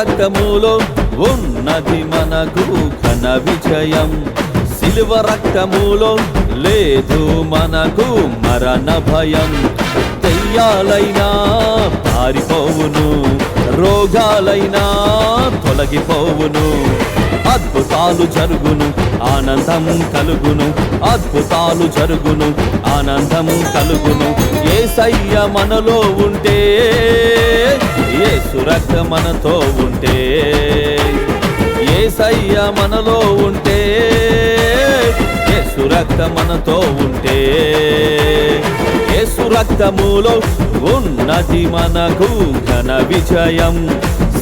రక్తములో ఉన్నది మనకు ఘన విజయం. సిలువ రక్తములో లేదు మనకు మరణ భయం. దెయ్యాలైనా పారిపోవును. రోగాలైనా తొలగిపోవును. అద్భుతాలు జరుగును ఆనందం కలుగును. అద్భుతాలు జరుగును ఆనందం కలుగును. ఏసయ్య మనలో ఉంటే ఏ సురక్ష మనతో ఉంటే. ఏసయ్య మనలో ఉంటే ఏ సురక్ష మనతో ఉంటే. రక్తములో ఉన్నది మనకు ఘన విజయం.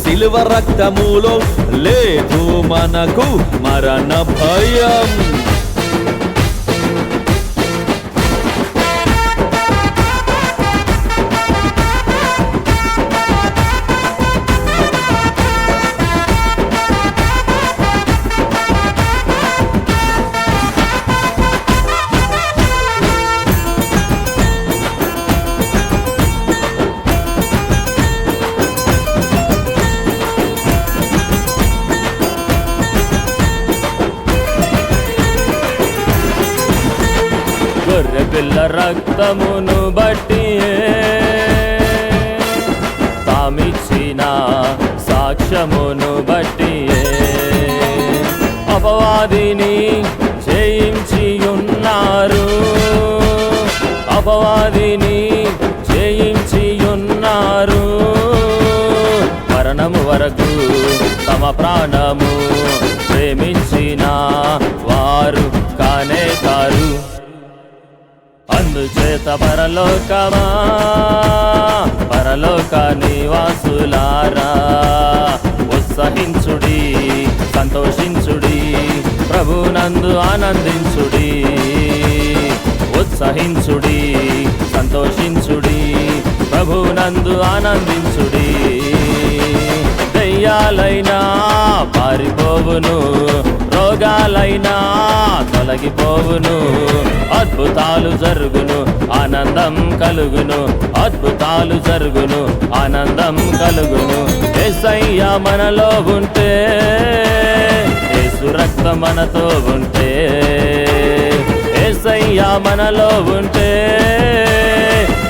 సిలువ రక్తములో లేదు మనకు మరణ భయం. గొర్రె పిల్ల రక్తమును బట్టి తామిచ్చిన సాక్ష్యమును బట్టి అపవాదిని జయించి ఉన్నారు అపవాదిని జయించి ఉన్నారు మరణము వరకు తమ ప్రాణము అందుచేత పరలోకమా? పరలోక నివాసులారా? ఉత్సహించుడి సంతోషించుడి ప్రభునందు ఆనందించుడి. ఉత్సహించుడి సంతోషించుడి ప్రభునందు ఆనందించుడి. దయ్యాలైనా పారిపోవును రోగాలైనా తొలగిపోవును అద్భుతాలు జరుగును ఆనందం కలుగును అద్భుతాలు జరుగును ఆనందం కలుగును. ఎస్ఐయ మనలో ఉంటే యేసు రక్తం మనతో ఉంటే ఏసయ్య మనలో ఉంటే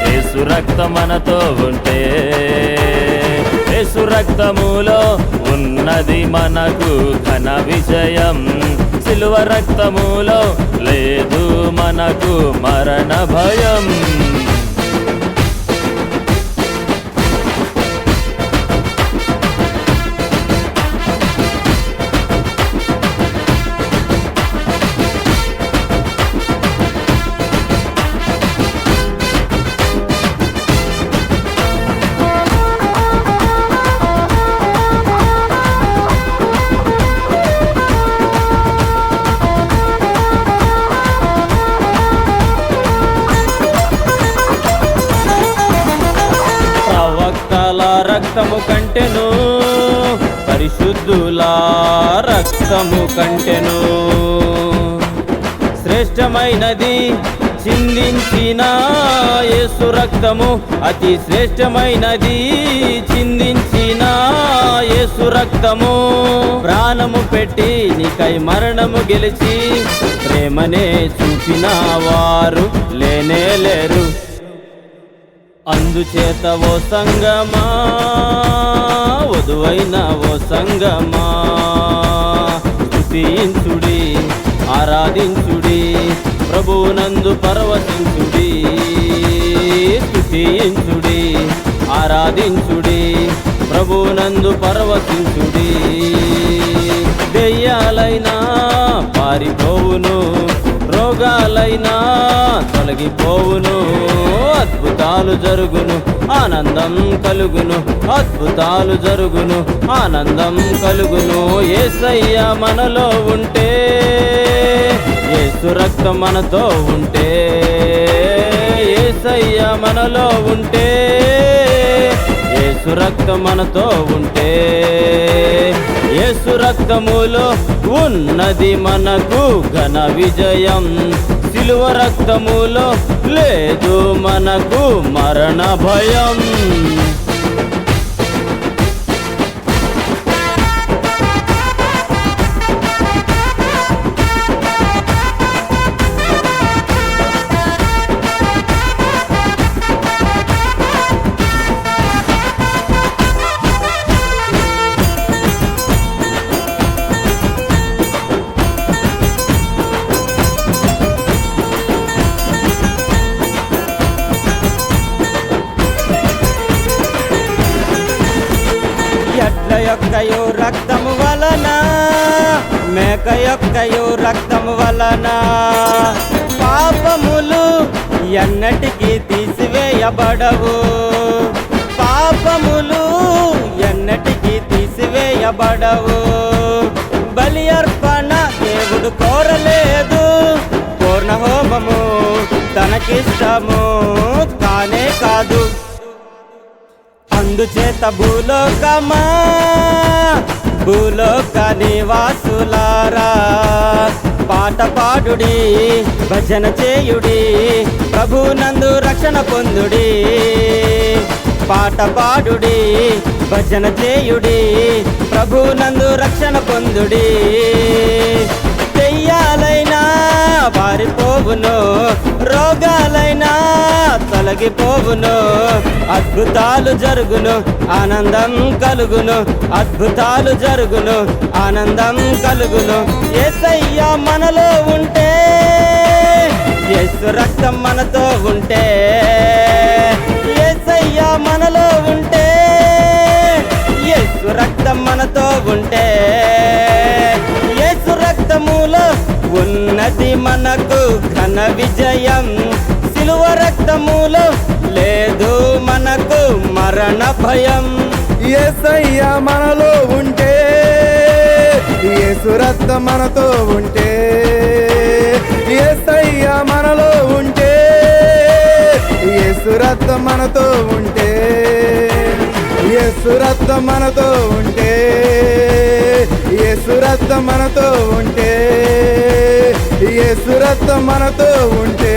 యేసు రక్తం మనతో ఉంటే యేసు రక్తములో ఉన్నది మనకు ఘన విజయం. సిలువ రక్తములో లేదు మనకు మరణ భయం. రక్తము కంటెను పరిశుద్ధుల రక్తము కంటెను. శ్రేష్టమైనది చిందించిన యేసు రక్తము అతి శ్రేష్టమైనది చిందించిన యేసు రక్తము. ప్రాణము పెట్టి నీకై మరణము గెలిచి ప్రేమనే చూపిన వారు లేనే లేరు. అందుచేత ఓ సంగమా వధువైన ఓ సంగమా. స్తుతించుడి ఆరాధించుడి ప్రభునందు పర్వతించుడి స్తుతించుడి ఆరాధించుడి ప్రభునందు పర్వతించుడి దెయ్యాలైనా పారిపోవును రోగాలైనా తొలగిపోవును. అద్భుతాలు జరుగును ఆనందం కలుగును అద్భుతాలు జరుగును ఆనందం కలుగును. ఏసయ్య మనలో ఉంటే ఏసు రక్తం మనతో ఉంటే ఏసయ్య మనలో ఉంటే ఏసు రక్తం మనతో ఉంటే ఏసు రక్తములో ఉన్నది మనకు ఘన విజయం. సిలువ రక్తములో లేదు మనకు మరణ భయం. యొక్కయు రక్తము వలన? మేక యొక్కయు రక్తము వలన? పాపములు ఎన్నటికీ తీసివేయబడవు. పాపములు ఎన్నటికీ తీసివేయబడవు. బలి అర్పణ దేవుడు కోరలేదు. పూర్ణ హోమము తనకిష్టము కానే కాదు. అందుచేత భూలోకమా? భూలోక నివాసులారా. పాట పాడుడి భజన చేయుడి ప్రభునందు రక్షణ పొందుడి. పాట పాడుడి భజన చేయుడి ప్రభునందు రక్షణ పొందుడి. దెయ్యాలైనా పారిపోవును రోగాలైనా తొలగిపోవును. అద్భుతాలు జరుగును ఆనందం కలుగును. అద్భుతాలు జరుగును ఆనందం కలుగును. ఏసయ్య మనలో ఉంటే యేసు రక్తం మనతో ఉంటే ఏసయ్య మనలో ఉంటే యేసు రక్తం మనతో ఉంటే మనకు ఘన విజయం. సిలువ రక్తములో లేదు మనకు మరణ భయం. ఏసయ్య మనలో ఉంటే యేసు రక్తం మనతో ఉంటే ఏసయ్య మనలో ఉంటే యేసు రక్తం మనతో ఉంటే యేసు రక్తం మనతో ఉంటే యేసు రక్తం మనతో ఉంటే. ఏ సురత్ మనతో ఉంటే.